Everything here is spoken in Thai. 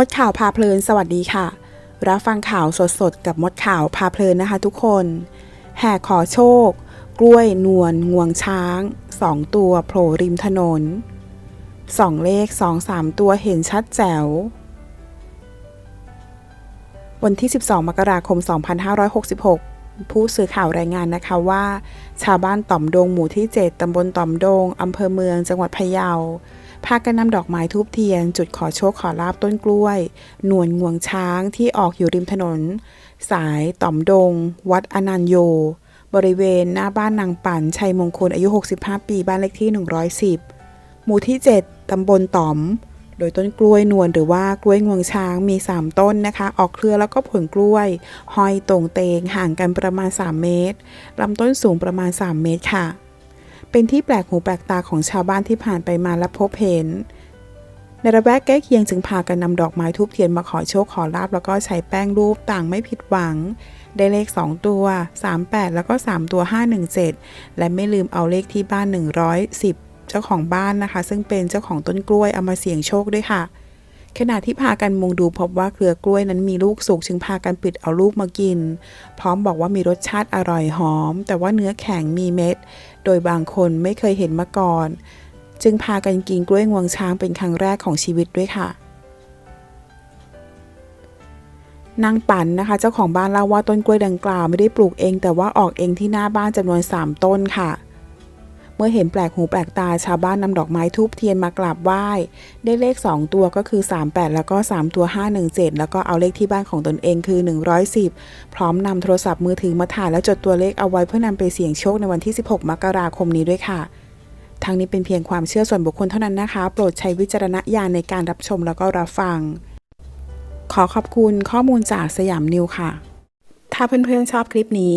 มดข่าวพาเพลินสวัสดีค่ะ รับฟังข่าวสดๆ กับมดข่าวพาเพลินนะคะทุกคน แห่ขอโชค กล้วยนวลงวงช้างสองตัวโผล่ริมถนนสองเลขสองสามตัวเห็นชัดแจ๋ว วันที่ 12 มกราคม 2566 ผู้สื่อข่าวรายงานนะคะว่า ชาวบ้านต่อมดงหมู่ที่ 7 ตำบลต่อมดง อำเภอเมืองจังหวัดพะเยา พากันนำดอกไม้ทูบเทียน จุดขอโชคขอลาบต้นกล้วย หนวลงวงช้างที่ออกอยู่ริมถนน สายต่อมดง วัดอนันโย บริเวณหน้าบ้านนางปั่นชัยมงคลอายุ 65 ปีบ้านเลขที่ 110 หมู่ที่ 7 ตำบลต่อม โดยต้นกล้วยนวลหรือว่ากล้วยงวงช้างมี 3 ต้นนะคะ ออกเครือแล้วก็ผลกล้วย ห้อยตรงเตงห่างกันประมาณ 3 เมตรลำต้นสูงประมาณ 3 เมตรค่ะ เป็นที่แปลกหูแปลกตาของชาวบ้านที่ผ่านไปมาและพบเห็น ในระแวกใกล้เคียงจึงพากันนำดอกไม้ทูบเทียนมาขอโชคขอลาบแล้วก็ใช้แป้งรูปต่างไม่ผิดหวัง ได้เลข 2 ตัว 38 แล้วก็ 3 ตัว 517 และไม่ลืมเอาเลขที่บ้าน 110 เจ้าของบ้านนะคะ ซึ่งเป็นเจ้าของต้นกล้วยเอามาเสี่ยงโชคด้วยค่ะ ขณะที่พากันมุงดูพบว่าเครือกล้วยนั้นมีลูกสุกจึงพากันปิดเอาลูกมากิน พร้อมบอกว่ามีรสชาติอร่อยหอม แต่ว่าเนื้อแข็งมีเม็ด โดยบางคนไม่เคยเห็นมาก่อน จึงพากันกินกล้วยงวงช้างเป็นครั้งแรกของชีวิตด้วยค่ะนางปันนะคะ เจ้าของบ้านเล่าว่าต้นกล้วยดังกล่าวไม่ได้ปลูกเอง แต่ว่าออกเองที่หน้าบ้านจำนวน 3 ต้นค่ะ เมื่อเห็นแปลกหูแปลกตาชาวบ้านนำดอกไม้ทูบเทียนมากราบไหว้ได้เลข 2 ตัวก็คือ 38 แล้วก็ 3 ตัว 517 แล้วก็เอาเลขที่บ้านของตนเองคือ 110 พร้อมนำโทรศัพท์มือถือมาถ่ายแล้วจดตัวเลขเอาไว้เพื่อนำไปเสี่ยงโชคในวันที่ 16 มกราคมนี้ด้วยค่ะทั้งนี้เป็นเพียงความเชื่อส่วนบุคคลเท่านั้นนะคะ โปรดใช้วิจารณญาณในการรับชมแล้วก็รับฟัง ขอขอบคุณข้อมูลจากสยามนิวค่ะ ถ้าเพื่อนๆชอบคลิปนี้